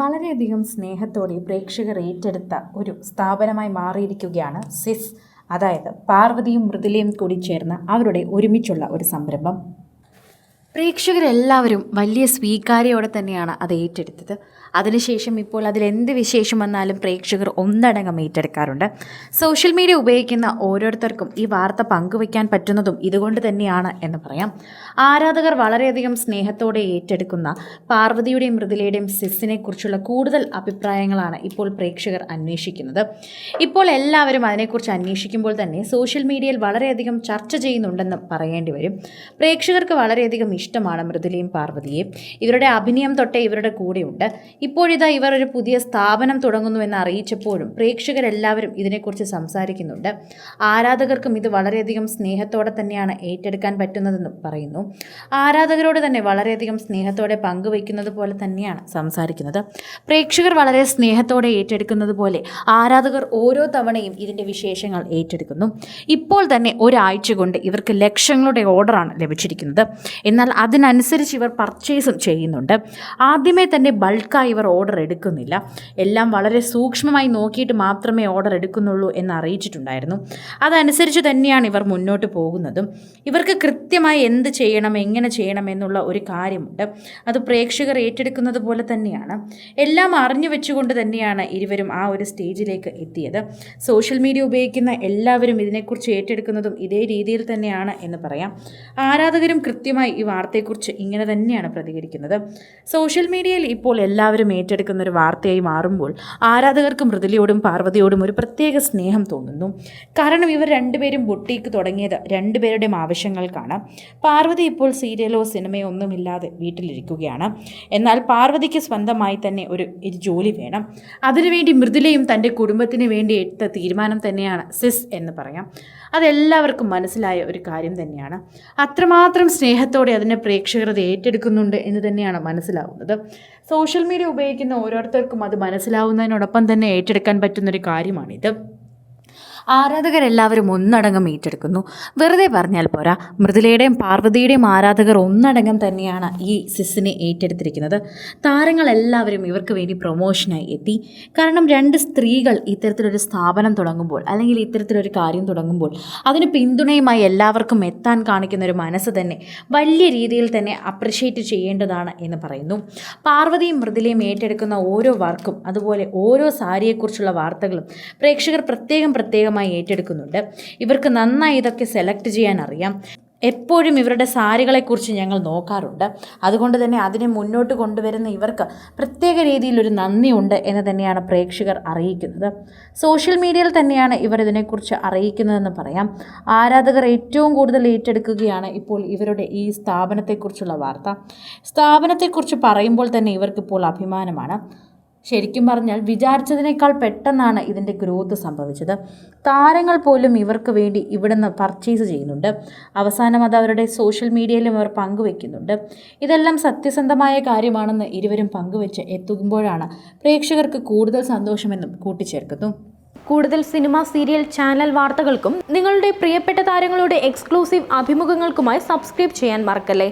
വളരെയധികം സ്നേഹത്തോടെ പ്രേക്ഷകർ ഏറ്റെടുത്ത ഒരു സ്ഥാപനമായി മാറിയിരിക്കുകയാണ് സിസ്. അതായത് പാർവതിയും മൃദുലയും കൂടി ചേർന്ന അവരുടെ ഒരുമിച്ചുള്ള ഒരു സംരംഭം. പ്രേക്ഷകരെല്ലാവരും വലിയ സ്വീകാര്യയോടെ തന്നെയാണ് അത് ഏറ്റെടുത്തത്. അതിനുശേഷം ഇപ്പോൾ അതിൽ എന്ത് വിശേഷം വന്നാലും പ്രേക്ഷകർ ഒന്നടങ്കം ഏറ്റെടുക്കാറുണ്ട്. സോഷ്യൽ മീഡിയ ഉപയോഗിക്കുന്ന ഓരോരുത്തർക്കും ഈ വാർത്ത പങ്കുവയ്ക്കാൻ പറ്റുന്നതും ഇതുകൊണ്ട് തന്നെയാണ് എന്ന് പറയാം. ആരാധകർ വളരെയധികം സ്നേഹത്തോടെ ഏറ്റെടുക്കുന്ന പാർവതിയുടെയും മൃദുലയുടെയും സിസ്സിനെ കുറിച്ചുള്ള കൂടുതൽ അഭിപ്രായങ്ങളാണ് ഇപ്പോൾ പ്രേക്ഷകർ അന്വേഷിക്കുന്നത്. ഇപ്പോൾ എല്ലാവരും അതിനെക്കുറിച്ച് അന്വേഷിക്കുമ്പോൾ തന്നെ സോഷ്യൽ മീഡിയയിൽ വളരെയധികം ചർച്ച ചെയ്യുന്നുണ്ടെന്ന് പറയേണ്ടി വരും. പ്രേക്ഷകർക്ക് വളരെയധികം ഇഷ്ടമാണ് മൃദുലയും പാർവതിയെ ഇവരുടെ അഭിനയം തൊട്ടേ ഇവരുടെ കൂടെയുണ്ട്. ഇപ്പോഴിതാ ഇവർ ഒരു പുതിയ സ്ഥാപനം തുടങ്ങുന്നുവെന്ന് അറിയിച്ചപ്പോഴും പ്രേക്ഷകരെല്ലാവരും ഇതിനെക്കുറിച്ച് സംസാരിക്കുന്നുണ്ട്. ആരാധകർക്കും ഇത് വളരെയധികം സ്നേഹത്തോടെ തന്നെയാണ് ഏറ്റെടുക്കാൻ പറ്റുന്നതെന്നും പറയുന്നു. ആരാധകരോട് തന്നെ വളരെയധികം സ്നേഹത്തോടെ പങ്കുവയ്ക്കുന്നത് പോലെ തന്നെയാണ് സംസാരിക്കുന്നത്. പ്രേക്ഷകർ വളരെ സ്നേഹത്തോടെ ഏറ്റെടുക്കുന്നത് പോലെ ആരാധകർ ഓരോ തവണയും ഇതിന്റെ വിശേഷങ്ങൾ ഏറ്റെടുക്കുന്നു. ഇപ്പോൾ തന്നെ ഒരാഴ്ച കൊണ്ട് ഇവർക്ക് ലക്ഷങ്ങളുടെ ഓർഡറാണ് ലഭിച്ചിരിക്കുന്നത്. എന്നാൽ അതിനനുസരിച്ച് ഇവർ പർച്ചേസും ചെയ്യുന്നുണ്ട്. ആദ്യമേ തന്നെ ബൾക്കായി ഇവർ ഓർഡർ എടുക്കുന്നില്ല. എല്ലാം വളരെ സൂക്ഷ്മമായി നോക്കിയിട്ട് മാത്രമേ ഓർഡർ എടുക്കുന്നുള്ളൂ എന്ന് അറിയിച്ചിട്ടുണ്ടായിരുന്നു. അതനുസരിച്ച് തന്നെയാണ് ഇവർ മുന്നോട്ട് പോകുന്നതും. ഇവർക്ക് കൃത്യമായി എന്ത് ചെയ്യണം എങ്ങനെ ചെയ്യണം എന്നുള്ള ഒരു കാര്യമുണ്ട്. അത് പ്രേക്ഷകർ ഏറ്റെടുക്കുന്നത് പോലെ തന്നെയാണ്. എല്ലാം അറിഞ്ഞു വെച്ചുകൊണ്ട് തന്നെയാണ് ഇരുവരും ആ ഒരു സ്റ്റേജിലേക്ക് എത്തിയത്. സോഷ്യൽ മീഡിയ ഉപയോഗിക്കുന്ന എല്ലാവരും ഇതിനെക്കുറിച്ച് ഏറ്റെടുക്കുന്നതും ഇതേ രീതിയിൽ തന്നെയാണ് എന്ന് പറയാം. ആരാധകരും കൃത്യമായി ഈ വാർത്തയെക്കുറിച്ച് ഇങ്ങനെ തന്നെയാണ് പ്രതികരിക്കുന്നത്. സോഷ്യൽ മീഡിയയിൽ ഇപ്പോൾ എല്ലാവരും ഏറ്റെടുക്കുന്ന ഒരു വാർത്തയായി മാറുമ്പോൾ ആരാധകർക്ക് മൃദുലയോടും പാർവതിയോടും ഒരു പ്രത്യേക സ്നേഹം തോന്നുന്നു. കാരണം ഇവർ രണ്ടുപേരും ബൊട്ടീക്ക് തുടങ്ങിയത് രണ്ടുപേരുടെയും ആവശ്യങ്ങൾക്കാണ് പാർവതി ഇപ്പോൾ സീരിയലോ സിനിമയോ ഒന്നുമില്ലാതെ വീട്ടിലിരിക്കുകയാണ്. എന്നാൽ പാർവതിക്ക് സ്വന്തമായി തന്നെ ഒരു ജോലി വേണം. അതിനുവേണ്ടി മൃദുലയും തന്റെ കുടുംബത്തിന് വേണ്ടി എടുത്ത തീരുമാനം തന്നെയാണ് സിസ് എന്ന് പറയാം. അതെല്ലാവർക്കും മനസ്സിലായ ഒരു കാര്യം തന്നെയാണ്. അത്രമാത്രം സ്നേഹത്തോടെ അതിനെ പ്രേക്ഷകർ അത് ഏറ്റെടുക്കുന്നുണ്ട് എന്ന് തന്നെയാണ് മനസ്സിലാവുന്നത്. സോഷ്യൽ മീഡിയ ഉപയോഗിക്കുന്ന ഓരോരുത്തർക്കും അത് മനസ്സിലാവുന്നതിനോടൊപ്പം തന്നെ ഏറ്റെടുക്കാൻ പറ്റുന്നൊരു കാര്യമാണിത്. ആരാധകരെല്ലാവരും ഒന്നടങ്കം ഏറ്റെടുക്കുന്നു. വെറുതെ പറഞ്ഞാൽ പോരാ മൃദുലയുടെയും പാർവതിയുടെയും ആരാധകർ ഒന്നടങ്കം തന്നെയാണ് ഈ സിസിനെ ഏറ്റെടുത്തിരിക്കുന്നത്. താരങ്ങളെല്ലാവരും ഇവർക്ക് വേണ്ടി പ്രൊമോഷനായി എത്തി. കാരണം രണ്ട് സ്ത്രീകൾ ഇത്തരത്തിലൊരു സ്ഥാപനം തുടങ്ങുമ്പോൾ അല്ലെങ്കിൽ ഇത്തരത്തിലൊരു കാര്യം തുടങ്ങുമ്പോൾ അതിന് പിന്തുണയുമായി എല്ലാവർക്കും എത്താൻ കാണിക്കുന്ന ഒരു മനസ്സ് തന്നെ വലിയ രീതിയിൽ തന്നെ അപ്രിഷ്യേറ്റ് ചെയ്യേണ്ടതാണ് എന്ന് പറയുന്നു. പാർവതിയും മൃദുലയും ഏറ്റെടുക്കുന്ന ഓരോ വർക്കും അതുപോലെ ഓരോ സാരിയെക്കുറിച്ചുള്ള വാർത്തകളും പ്രേക്ഷകർ പ്രത്യേകം പ്രത്യേകമായി ഏറ്റെടുക്കുന്നുണ്ട്. ഇവർക്ക് നന്നായി ഇതൊക്കെ സെലക്ട് ചെയ്യാൻ അറിയാം. എപ്പോഴും ഇവരുടെ സാരികളെക്കുറിച്ച് ഞങ്ങൾ നോക്കാറുണ്ട്. അതുകൊണ്ട് തന്നെ അതിനെ മുന്നോട്ട് കൊണ്ടുവരുന്ന ഇവർക്ക് പ്രത്യേക രീതിയിലൊരു നന്ദിയുണ്ട് എന്ന് തന്നെയാണ് പ്രേക്ഷകർ അറിയിക്കുന്നത്. സോഷ്യൽ മീഡിയയിൽ തന്നെയാണ് ഇവർ ഇതിനെക്കുറിച്ച് അറിയിക്കുന്നതെന്ന് പറയാം. ആരാധകർ ഏറ്റവും കൂടുതൽ ഏറ്റെടുക്കുകയാണ് ഇപ്പോൾ ഇവരുടെ ഈ സ്ഥാപനത്തെക്കുറിച്ചുള്ള വാർത്ത. സ്ഥാപനത്തെക്കുറിച്ച് പറയുമ്പോൾ തന്നെ ഇവർക്കിപ്പോൾ അഭിമാനമാണ്. ശരിക്കും പറഞ്ഞാൽ വിചാരിച്ചതിനേക്കാൾ പെട്ടെന്നാണ് ഇതിന്റെ ഗ്രോത്ത് സംഭവിച്ചത്. താരങ്ങൾ പോലും ഇവർക്ക് വേണ്ടി ഇവിടുന്ന് പർച്ചേസ് ചെയ്യുന്നുണ്ട്. അവസാനം അത് അവരുടെ സോഷ്യൽ മീഡിയയിലും അവർ പങ്കുവെക്കുന്നുണ്ട്. ഇതെല്ലാം സത്യസന്ധമായ കാര്യമാണെന്ന് ഇരുവരും പങ്കുവെച്ച് എത്തുമ്പോഴാണ് പ്രേക്ഷകർക്ക് കൂടുതൽ സന്തോഷമെന്നും കൂട്ടിച്ചേർക്കുന്നു. കൂടുതൽ സിനിമ സീരിയൽ ചാനൽ വാർത്തകൾക്കും നിങ്ങളുടെ പ്രിയപ്പെട്ട താരങ്ങളുടെ എക്സ്ക്ലൂസീവ് അഭിമുഖങ്ങൾക്കുമായി സബ്സ്ക്രൈബ് ചെയ്യാൻ മറക്കല്ലേ?